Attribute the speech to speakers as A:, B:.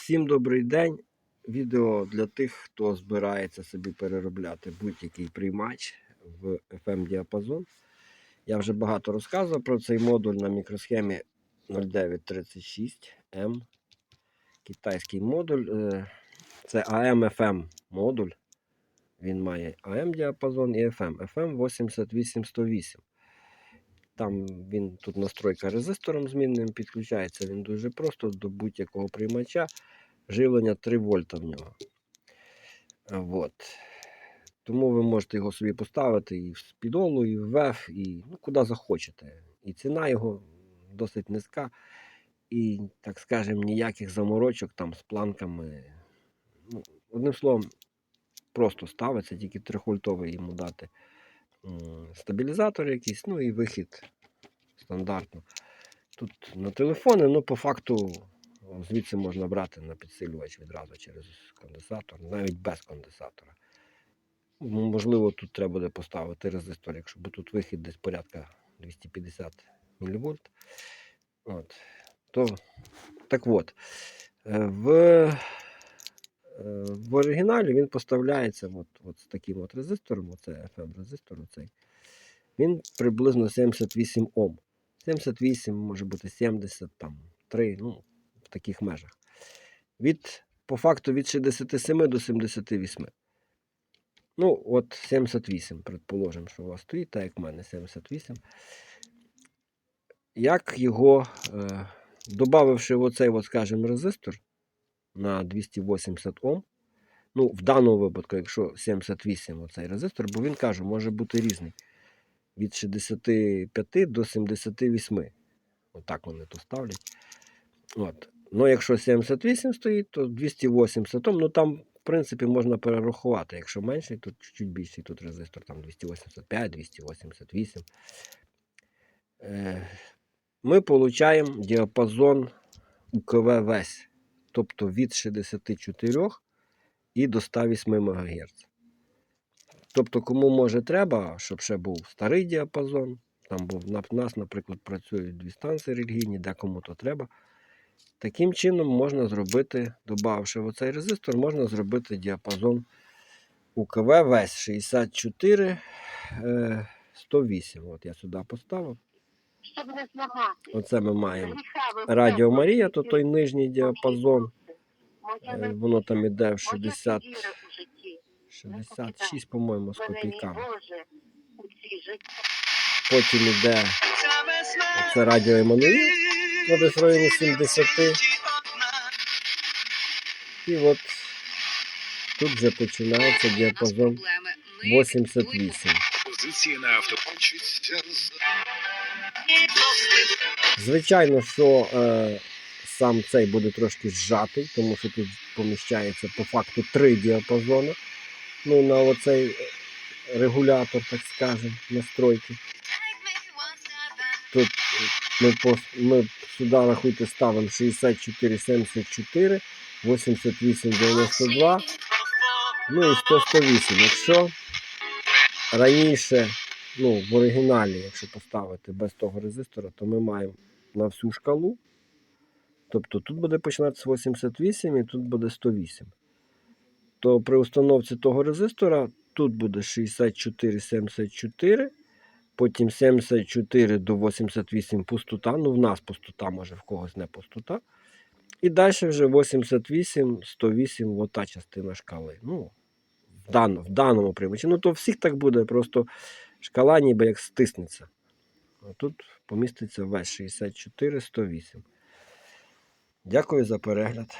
A: Всім добрий день. Відео для тих, хто збирається собі переробляти будь-який приймач в FM діапазон. Я вже багато розказував про цей модуль на мікросхемі 0936M. Китайський модуль. Е, Це AM-FM модуль. Він має AM діапазон і FM. FM 88108. Там він тут настройка резистором змінним підключається. Він дуже просто до будь-якого приймача. Живлення 3 вольта в нього. А, Вот. Тому ви можете його собі поставити і в спідолу, і в ВЕФ, і ну, куди захочете. І ціна його досить низька. І, так скажемо, ніяких заморочок там з планками. Ну, одним словом, просто ставиться, тільки 3-вольтовий йому дати стабілізатор якийсь, ну і вихід стандартно. Тут на телефони, ну по факту звідси можна брати на підсилювач відразу через конденсатор, навіть без конденсатора. М, Можливо, тут треба буде поставити резистор, якщо бо тут вихід десь порядка 250 мВ. От. То, так от, е, в, в оригіналі він поставляється от, от з таким от резистором, оце FM резистор, оцей. Він приблизно 78 Ом. 78, може бути 70, там 3, ну, в таких межах. Від, по факту від 67 до 78. Ну, от 78, предположимо, що у вас стоїть, так як в мене 78. Як його, е, додавши оцей, от, скажімо, резистор на 280 Ом, ну, в даному випадку, якщо 78 оцей резистор, бо він каже, може бути різний. Від 65 до 78. Отак вони то ставлять. От. Ну, якщо 78 стоїть, то 280 Ом, ну там, в принципі, можна перерахувати. Якщо менший, то чуть-чуть більший тут резистор, там 285, 288. Е, Ми отримуємо діапазон УКВ весь. Тобто від 64 і до 108 МГц. Тобто, кому може треба, щоб ще був старий діапазон. Там був на нас, наприклад, працюють дві станції релігійні, де кому то треба. Таким чином можна зробити, додавши в оцей резистор, можна зробити діапазон УКВ весь 64 е, 108. От я сюди поставив.
B: Щоб не зламати.
A: Оце ми маємо Радіо Марія, то той нижній діапазон. Е, Воно там іде в
B: моя
A: 60,
B: віра у житті.
A: 66, по-моєму, з копійками. Потім іде це Радіо Еммануїл, ну, десь в районі 70. І от тут вже починається діапазон 88.
C: Позиції на авто.
A: Звичайно, що е, сам цей буде трошки зжатий, тому що тут поміщається по факту три діапазони. Ну, на оцей регулятор, так скажемо, настройки. Тут ми, по, ми сюди, рахуйте, ставимо 64, 74, 88, 92, ну і 100, 108. Якщо раніше, ну, в оригіналі, якщо поставити без того резистора, то ми маємо на всю шкалу. Тобто тут буде починатися 88 і тут буде 108. То при установці того резистора тут буде 64, 74, потім 74 до 88 пустота. Ну, в нас пустота, може в когось не пустота. І далі вже 88, 108 от та частина шкали. Ну, в, дан, в даному приймачі. Ну, то всіх так буде, просто шкала ніби як стиснеться. А тут поміститься весь 64, 108. Дякую за перегляд.